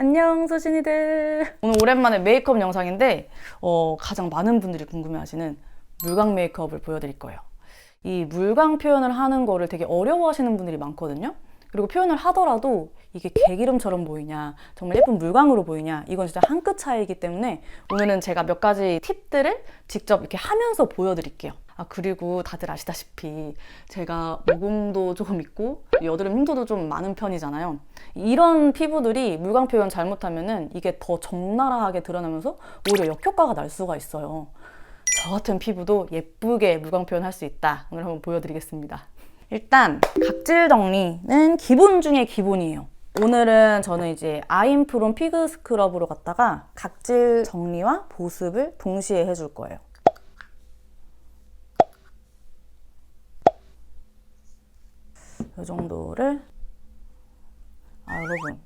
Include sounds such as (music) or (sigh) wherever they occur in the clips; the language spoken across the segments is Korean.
안녕 소신이들. 오늘 오랜만에 메이크업 영상인데 어, 가장 많은 분들이 궁금해하시는 물광 메이크업을 보여드릴 거예요. 이 물광 표현을 하는 거를 되게 어려워하시는 분들이 많거든요. 그리고 표현을 하더라도 이게 개기름처럼 보이냐 정말 예쁜 물광으로 보이냐 이건 진짜 한 끗 차이이기 때문에 오늘은 제가 몇 가지 팁들을 직접 이렇게 하면서 보여드릴게요 아 그리고 다들 아시다시피 제가 모공도 조금 있고 여드름 흉터도 좀 많은 편이잖아요 이런 피부들이 물광 표현 잘못하면은 이게 더 적나라하게 드러나면서 오히려 역효과가 날 수가 있어요 저 같은 피부도 예쁘게 물광 표현할 수 있다 오늘 한번 보여드리겠습니다 일단 각질 정리는 기본 중에 기본이에요. 오늘은 저는 이제 아임프롬 피그 스크럽으로 갔다가 각질 정리와 보습을 동시에 해줄 거예요. 이 정도를 아 여러분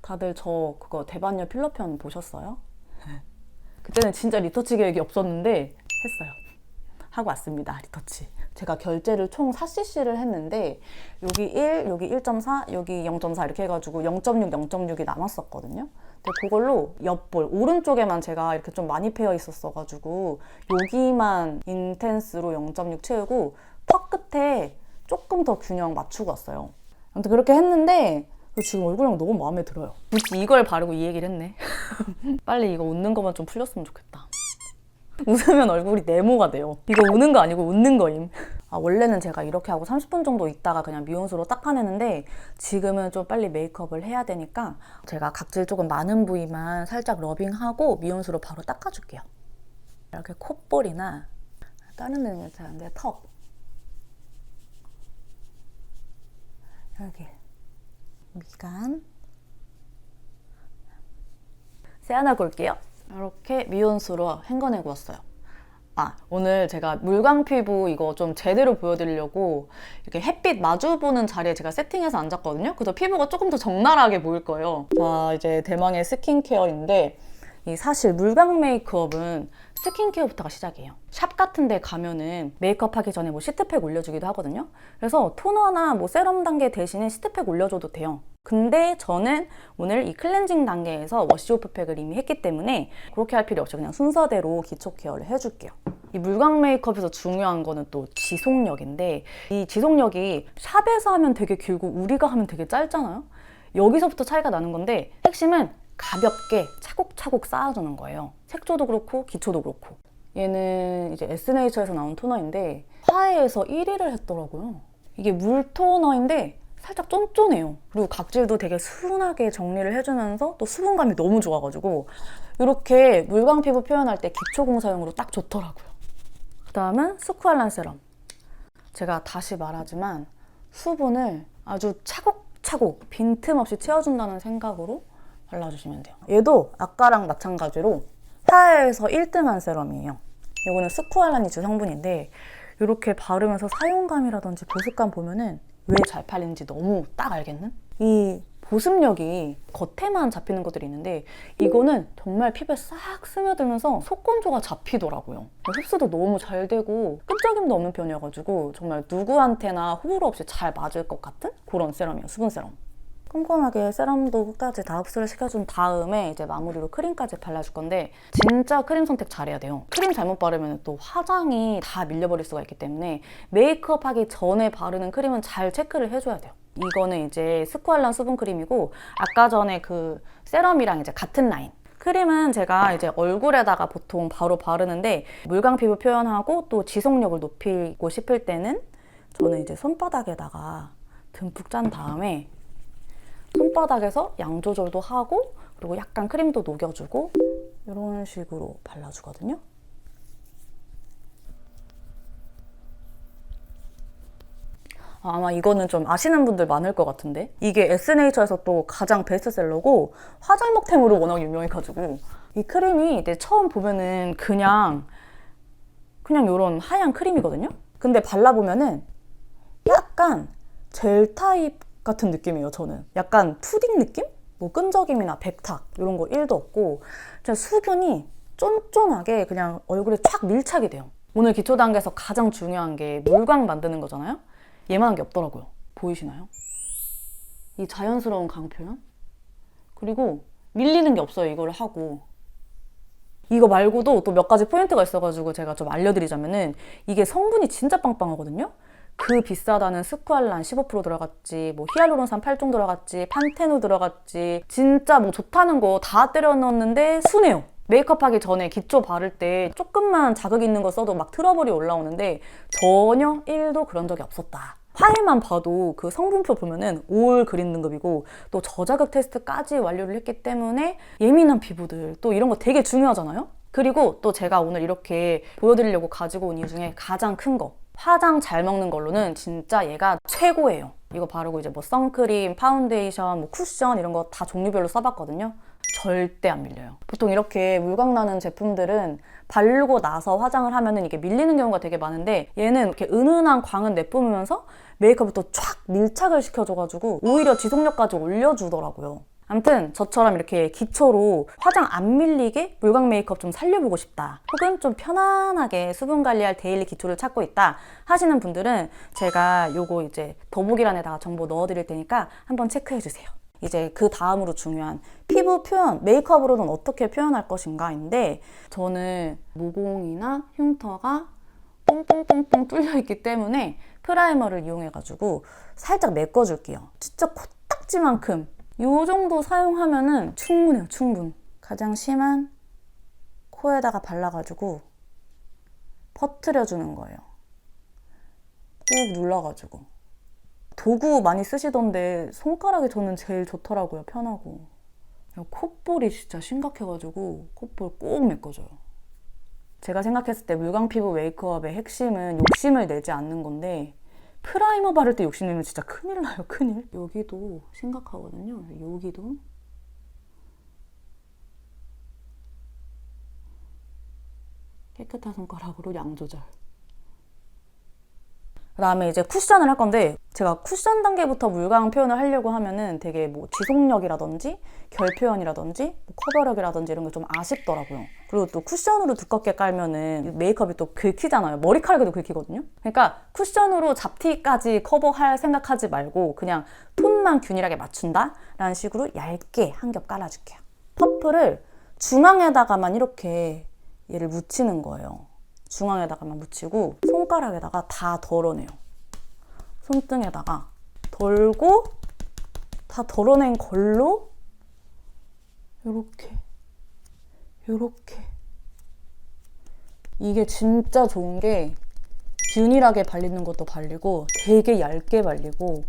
다들 저 그거 대반열 필러편 보셨어요? (laughs) 그때는 진짜 리터치 계획이 없었는데 했어요. 하고 왔습니다. 리터치. 제가 결제를 총 4cc를 했는데 여기 1, 여기 1.4, 여기 0.4 이렇게 해가지고 0.6, 0.6이 남았었거든요. 근데 그걸로 옆볼 오른쪽에만 제가 이렇게 좀 많이 패여 있었어가지고 여기만 인텐스로 0.6 채우고 턱 끝에 조금 더 균형 맞추고 왔어요. 아무튼 그렇게 했는데 지금 얼굴형 너무 마음에 들어요. 굳이 이걸 바르고 이 얘기를 했네. (laughs) 빨리 이거 웃는 것만 좀 풀렸으면 좋겠다. 웃으면 얼굴이 네모가 돼요. 이거 우는 거 아니고 웃는 거임. 아, 원래는 제가 이렇게 하고 30분 정도 있다가 그냥 미온수로 닦아내는데 지금은 좀 빨리 메이크업을 해야 되니까 제가 각질 조금 많은 부위만 살짝 러빙하고 미온수로 바로 닦아줄게요. 이렇게 콧볼이나 다른 데는 괜찮은데 턱 여기 미간 세안하고 올게요. 이렇게 미온수로 헹궈내고 왔어요. 아, 오늘 제가 물광 피부 이거 좀 제대로 보여드리려고 이렇게 햇빛 마주 보는 자리에 제가 세팅해서 앉았거든요. 그래서 피부가 조금 더 적나라하게 보일 거예요. 자, 이제 대망의 스킨케어인데 이 사실 물광 메이크업은 스킨케어부터가 시작이에요. 샵 같은 데 가면은 메이크업 하기 전에 뭐 시트팩 올려주기도 하거든요. 그래서 토너나 뭐 세럼 단계 대신에 시트팩 올려줘도 돼요. 근데 저는 오늘 이 클렌징 단계에서 워시오프 팩을 이미 했기 때문에 그렇게 할 필요 없이 그냥 순서대로 기초 케어를 해줄게요. 이 물광 메이크업에서 중요한 거는 또 지속력인데 이 지속력이 샵에서 하면 되게 길고 우리가 하면 되게 짧잖아요. 여기서부터 차이가 나는 건데 핵심은 가볍게 차곡차곡 쌓아주는 거예요. 색조도 그렇고 기초도 그렇고. 얘는 이제 에스네이처에서 나온 토너인데 화해에서 1위를 했더라고요. 이게 물 토너인데 살짝 쫀쫀해요. 그리고 각질도 되게 순하게 정리를 해주면서 또 수분감이 너무 좋아가지고 이렇게 물광 피부 표현할 때 기초 공사용으로 딱 좋더라고요. 그 다음은 스쿠알란 세럼. 제가 다시 말하지만 수분을 아주 차곡차곡 빈틈없이 채워준다는 생각으로 발라주시면 돼요. 얘도 아까랑 마찬가지로 화해에서 1등한 세럼이에요. 이거는 스쿠알란이 주 성분인데 이렇게 바르면서 사용감이라든지 보습감 보면은 왜 잘 팔리는지 너무 딱 알겠는? 이 보습력이 겉에만 잡히는 것들이 있는데 이거는 정말 피부에 싹 스며들면서 속건조가 잡히더라고요. 흡수도 너무 잘 되고 끈적임도 없는 편이어가지고 정말 누구한테나 호불호 없이 잘 맞을 것 같은 그런 세럼이에요. 수분 세럼. 꼼꼼하게 세럼도까지 다 흡수를 시켜준 다음에 이제 마무리로 크림까지 발라줄 건데 진짜 크림 선택 잘해야 돼요. 크림 잘못 바르면 또 화장이 다 밀려버릴 수가 있기 때문에 메이크업 하기 전에 바르는 크림은 잘 체크를 해줘야 돼요. 이거는 이제 스쿠알란 수분 크림이고 아까 전에 그 세럼이랑 이제 같은 라인. 크림은 제가 이제 얼굴에다가 보통 바로 바르는데 물광 피부 표현하고 또 지속력을 높이고 싶을 때는 저는 이제 손바닥에다가 듬뿍 짠 다음에 손바닥에서 양 조절도 하고 그리고 약간 크림도 녹여주고 이런 식으로 발라주거든요. 아마 이거는 좀 아시는 분들 많을 것 같은데 이게 에스네이처에서 또 가장 베스트셀러고 화장목템으로 워낙 유명해가지고 이 크림이 이제 처음 보면은 그냥 그냥 이런 하얀 크림이거든요. 근데 발라보면은 약간 젤 타입 같은 느낌이에요, 저는. 약간 푸딩 느낌? 뭐 끈적임이나 백탁 이런 거 1도 없고 진짜 수분이 쫀쫀하게 그냥 얼굴에 촥 밀착이 돼요. 오늘 기초 단계에서 가장 중요한 게 물광 만드는 거잖아요. 얘만한 게 없더라고요. 보이시나요? 이 자연스러운 강 표현? 그리고 밀리는 게 없어요. 이거를 하고. 이거 말고도 또 몇 가지 포인트가 있어가지고 제가 좀 알려드리자면은 이게 성분이 진짜 빵빵하거든요. 그 비싸다는 스쿠알란 15% 들어갔지, 뭐 히알루론산 8종 들어갔지, 판테놀 들어갔지, 진짜 뭐 좋다는 거 다 때려 넣었는데 순해요. 메이크업 하기 전에 기초 바를 때 조금만 자극 있는 거 써도 막 트러블이 올라오는데 전혀 1도 그런 적이 없었다. 화일만 봐도 그 성분표 보면은 올 그린 등급이고 또 저자극 테스트까지 완료를 했기 때문에 예민한 피부들 또 이런 거 되게 중요하잖아요. 그리고 또 제가 오늘 이렇게 보여드리려고 가지고 온 이유 중에 가장 큰 거. 화장 잘 먹는 걸로는 진짜 얘가 최고예요. 이거 바르고 이제 뭐 선크림, 파운데이션, 뭐 쿠션 이런 거 다 종류별로 써봤거든요. 절대 안 밀려요. 보통 이렇게 물광 나는 제품들은 바르고 나서 화장을 하면은 이게 밀리는 경우가 되게 많은데 얘는 이렇게 은은한 광은 내뿜으면서 메이크업을 또촥 밀착을 시켜줘가지고 오히려 지속력까지 올려주더라고요. 아무튼 저처럼 이렇게 기초로 화장 안 밀리게 물광 메이크업 좀 살려보고 싶다. 혹은 좀 편안하게 수분 관리할 데일리 기초를 찾고 있다 하시는 분들은 제가 요거 이제 더보기란에다가 정보 넣어드릴 테니까 한번 체크해주세요. 이제 그 다음으로 중요한 피부 표현, 메이크업으로는 어떻게 표현할 것인가인데 저는 모공이나 흉터가 뽕뽕뽕뽕 뚫려 있기 때문에 프라이머를 이용해가지고 살짝 메꿔줄게요. 진짜 코딱지만큼 이 정도 사용하면은 충분해요, 충분. 가장 심한 코에다가 발라가지고 퍼트려주는 거예요. 꾹 눌러가지고. 도구 많이 쓰시던데 손가락이 저는 제일 좋더라고요, 편하고. 콧볼이 진짜 심각해가지고 콧볼 꼭 메꿔줘요. 제가 생각했을 때 물광 피부 메이크업의 핵심은 욕심을 내지 않는 건데 프라이머 바를 때 욕심내면 진짜 큰일 나요, 큰일. 여기도 심각하거든요. 여기도. 깨끗한 손가락으로 양 조절. 그 다음에 이제 쿠션을 할 건데 제가 쿠션 단계부터 물광 표현을 하려고 하면은 되게 뭐 지속력이라든지 결 표현이라든지 뭐 커버력이라든지 이런 게 좀 아쉽더라고요. 그리고 또 쿠션으로 두껍게 깔면은 메이크업이 또 긁히잖아요. 머리카락에도 긁히거든요. 그러니까 쿠션으로 잡티까지 커버할 생각하지 말고 그냥 톤만 균일하게 맞춘다라는 식으로 얇게 한 겹 깔아줄게요. 퍼플을 중앙에다가만 이렇게 얘를 묻히는 거예요. 중앙에다가만 묻히고 손가락에다가 다 덜어내요. 손등에다가 덜고 다 덜어낸 걸로 요렇게 요렇게 이게 진짜 좋은 게 균일하게 발리는 것도 발리고 되게 얇게 발리고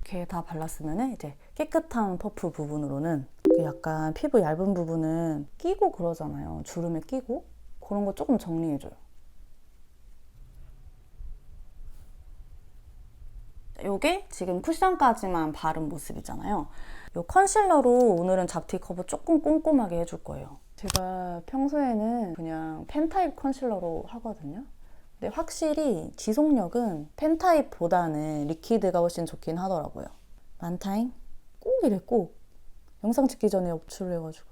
이렇게 다 발랐으면 이제 깨끗한 퍼프 부분으로는 약간 피부 얇은 부분은 끼고 그러잖아요. 주름에 끼고 그런 거 조금 정리해줘요. 요게 지금 쿠션까지만 바른 모습이잖아요. 요 컨실러로 오늘은 잡티 커버 조금 꼼꼼하게 해줄 거예요. 제가 평소에는 그냥 펜 타입 컨실러로 하거든요. 근데 확실히 지속력은 펜 타입보다는 리퀴드가 훨씬 좋긴 하더라고요. 만타임 꼭 이래 꼭 영상 찍기 전에 업출을 해가지고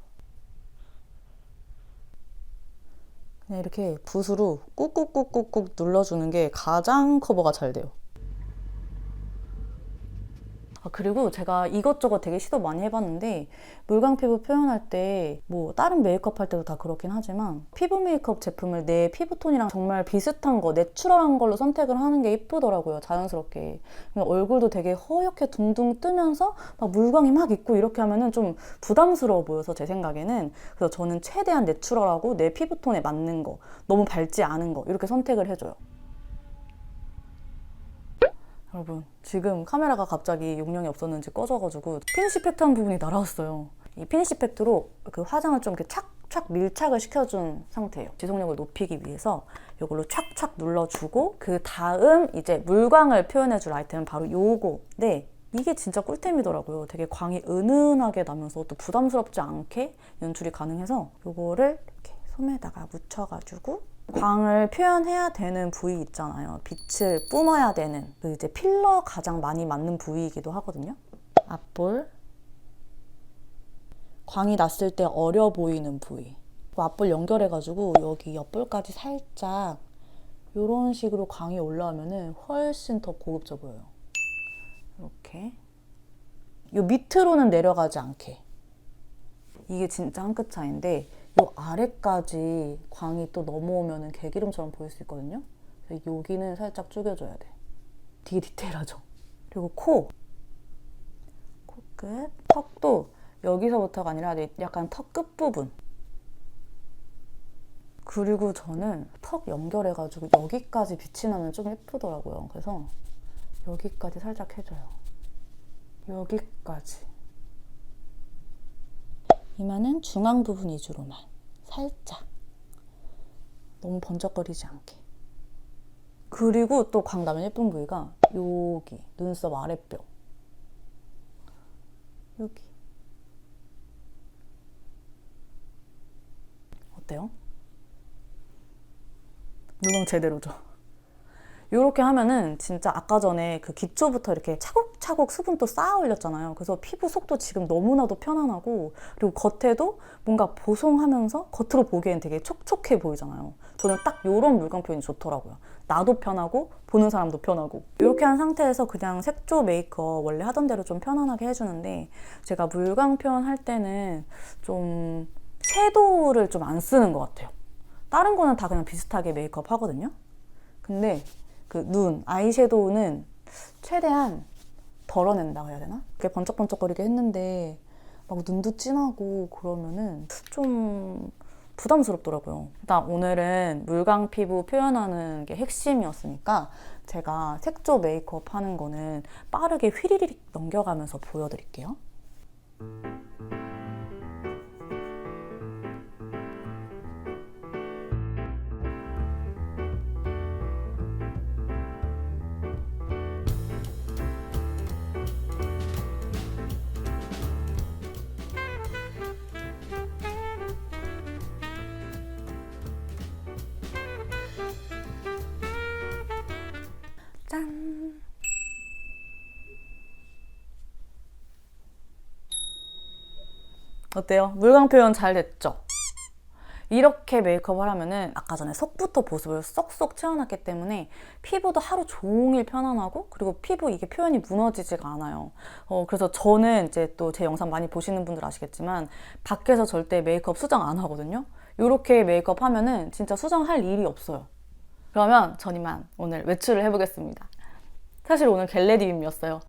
그냥 이렇게 붓으로 꾹꾹꾹꾹꾹 눌러주는 게 가장 커버가 잘 돼요. 아, 그리고 제가 이것저것 되게 시도 많이 해봤는데 물광 피부 표현할 때 뭐 다른 메이크업 할 때도 다 그렇긴 하지만 피부 메이크업 제품을 내 피부톤이랑 정말 비슷한 거 내추럴한 걸로 선택을 하는 게 예쁘더라고요 자연스럽게. 얼굴도 되게 허옇게 둥둥 뜨면서 막 물광이 막 있고 이렇게 하면은 좀 부담스러워 보여서 제 생각에는. 그래서 저는 최대한 내추럴하고 내 피부톤에 맞는 거 너무 밝지 않은 거 이렇게 선택을 해줘요 여러분 지금 카메라가 갑자기 용량이 없었는지 꺼져가지고 피니시 팩트 한 부분이 날아왔어요. 이 피니시 팩트로 그 화장을 좀 이렇게 착착 밀착을 시켜준 상태예요. 지속력을 높이기 위해서 이걸로 착착 눌러주고 그 다음 이제 물광을 표현해줄 아이템은 바로 요거인데 이게 진짜 꿀템이더라고요. 되게 광이 은은하게 나면서 또 부담스럽지 않게 연출이 가능해서 요거를 이렇게 솜에다가 묻혀가지고 광을 표현해야 되는 부위 있잖아요. 빛을 뿜어야 되는 그 이제 필러 가장 많이 맞는 부위이기도 하거든요. 앞볼 광이 났을 때 어려 보이는 부위. 그 앞볼 연결해가지고 여기 옆볼까지 살짝 이런 식으로 광이 올라오면은 훨씬 더 고급져 보여요. 이렇게 요 밑으로는 내려가지 않게. 이게 진짜 한 끗 차이인데 요 아래까지 광이 또 넘어오면 은 개기름처럼 보일 수 있거든요. 여기는 살짝 죽여줘야 돼. 되게 디테일하죠. 그리고 코. 코끝. 턱도 여기서부터가 아니라 약간 턱 끝부분. 그리고 저는 턱 연결해가지고 여기까지 빛이 나면 좀 예쁘더라고요. 그래서 여기까지 살짝 해줘요. 여기까지. 이마는 중앙 부분 위주로만 살짝. 너무 번쩍거리지 않게. 그리고 또 광나면 예쁜 부위가 여기 눈썹 아랫뼈. 여기. 어때요? 물광 제대로죠. 이렇게 하면은 진짜 아까 전에 그 기초부터 이렇게 차곡차곡 수분도 쌓아 올렸잖아요. 그래서 피부 속도 지금 너무나도 편안하고 그리고 겉에도 뭔가 보송하면서 겉으로 보기엔 되게 촉촉해 보이잖아요. 저는 딱 이런 물광 표현이 좋더라고요. 나도 편하고 보는 사람도 편하고 이렇게 한 상태에서 그냥 색조 메이크업 원래 하던 대로 좀 편안하게 해주는데 제가 물광 표현 할 때는 좀 섀도우를 좀 안 쓰는 것 같아요. 다른 거는 다 그냥 비슷하게 메이크업 하거든요. 근데 그 눈, 아이섀도우는 최대한 덜어낸다고 해야 되나? 그게 번쩍번쩍거리게 했는데 막 눈도 진하고 그러면은 좀 부담스럽더라고요. 일단 오늘은 물광 피부 표현하는 게 핵심이었으니까 제가 색조 메이크업 하는 거는 빠르게 휘리릭 넘겨가면서 보여드릴게요. 어때요? 물광 표현 잘 됐죠? 이렇게 메이크업을 하면은 아까 전에 속부터 보습을 쏙쏙 채워놨기 때문에 피부도 하루 종일 편안하고 그리고 피부 이게 표현이 무너지지가 않아요. 어, 그래서 저는 이제 또 제 영상 많이 보시는 분들 아시겠지만 밖에서 절대 메이크업 수정 안 하거든요. 이렇게 메이크업 하면은 진짜 수정할 일이 없어요. 그러면 전 이만 오늘 외출을 해보겠습니다. 사실 오늘 겟레디임이었어요.